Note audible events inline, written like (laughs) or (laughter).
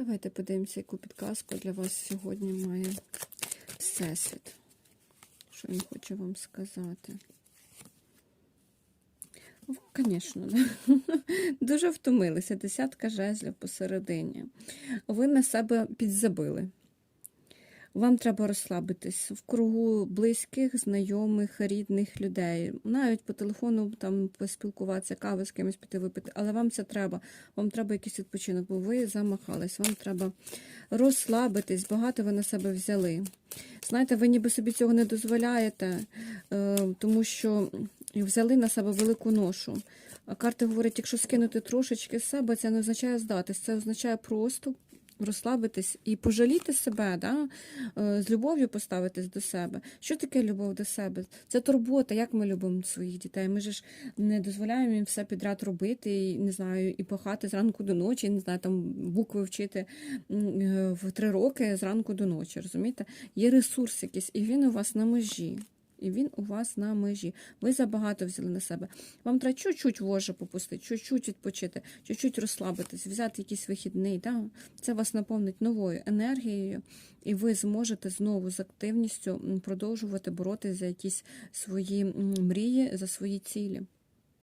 Давайте подивимося, яку підказку для вас сьогодні має Всесвіт. Що він хоче вам сказати? Звісно, (laughs) дуже втомилися. Десятка жезлів посередині. Ви на себе підзабили. Вам треба розслабитись в кругу близьких, знайомих, рідних людей. Навіть по телефону там поспілкуватися, кави з кимось піти випити, але вам це треба. Вам треба якийсь відпочинок, бо ви замахались. Вам треба розслабитись, багато ви на себе взяли. Знаєте, ви ніби собі цього не дозволяєте, е, тому що взяли на себе велику ношу. А карти говорять, якщо скинути трошечки з себе, це не означає здатись, це означає просто розслабитись і пожаліти себе, да? е, з любов'ю поставитись до себе. Що таке любов до себе? Це турбота, як ми любимо своїх дітей. Ми ж не дозволяємо їм все підряд робити, і, не знаю, і пахати зранку до ночі, не знаю, там букви вчити е, в три роки зранку до ночі. Розумієте? Є ресурс якийсь, і він у вас на межі. І він у вас на межі. Ви забагато взяли на себе. Вам треба чуть-чуть вожа попустити, чуть-чуть відпочити, чуть-чуть розслабитись, взяти якийсь вихідний. Да? Це вас наповнить новою енергією, і ви зможете знову з активністю продовжувати боротися за якісь свої мрії, за свої цілі.